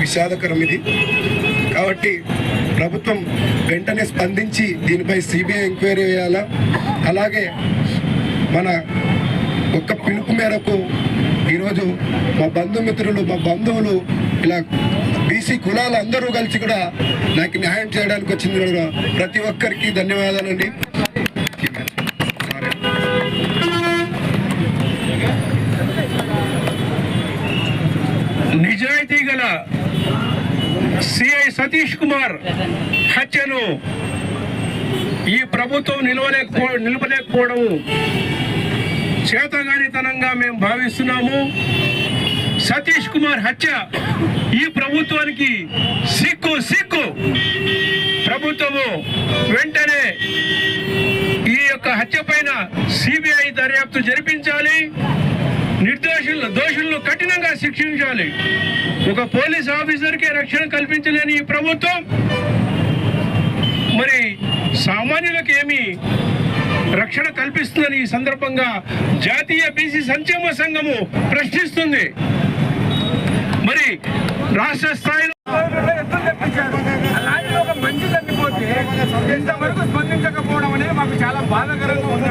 విషాదకరం ఇది. కాబట్టి ప్రభుత్వం వెంటనే స్పందించి దీనిపై సిబిఐ ఎంక్వైరీ చేయాలా అలాగే మన ఒక్క పిలుపు మేరకు ఈరోజు మా బంధుమిత్రులు మా బంధువులు ఇలా బీసీ కులాలు అందరూ కలిసి కూడా నాకు న్యాయం చేయడానికి వచ్చింది ప్రతి ఒక్కరికి ధన్యవాదాలండి. నిజాయితీ గల సిఐ సతీష్ కుమార్ హత్యను ఈ ప్రభుత్వం నిలవలేకపో నిలవలేకపోవడం చేతగానితనంగా మేము భావిస్తున్నాము. సతీష్ కుమార్ హత్య ఈ ప్రభుత్వానికి సిక్కు సిక్కు. ప్రభుత్వము వెంటనే ఈ యొక్క హత్య పైన సిబిఐ దర్యాప్తు జరిపించాలి. నిర్దోషులు దోషులను కఠినంగా శిక్షించాలి. ఒక పోలీస్ ఆఫీసర్కే రక్షణ కల్పించలేని ఈ ప్రభుత్వం మరి సామాన్యులకు ఏమి రక్షణ కల్పిస్తుందని ఈ సందర్భంగా జాతీయ బీసీ సంక్షేమ సంఘము ప్రశ్నిస్తుంది. మరి రాష్ట్ర స్థాయిలో ఒక మంచి చనిపోతే ఇంతవరకు స్పందించకపోవడం అనేది మాకు చాలా బాధాకరంగా ఉంది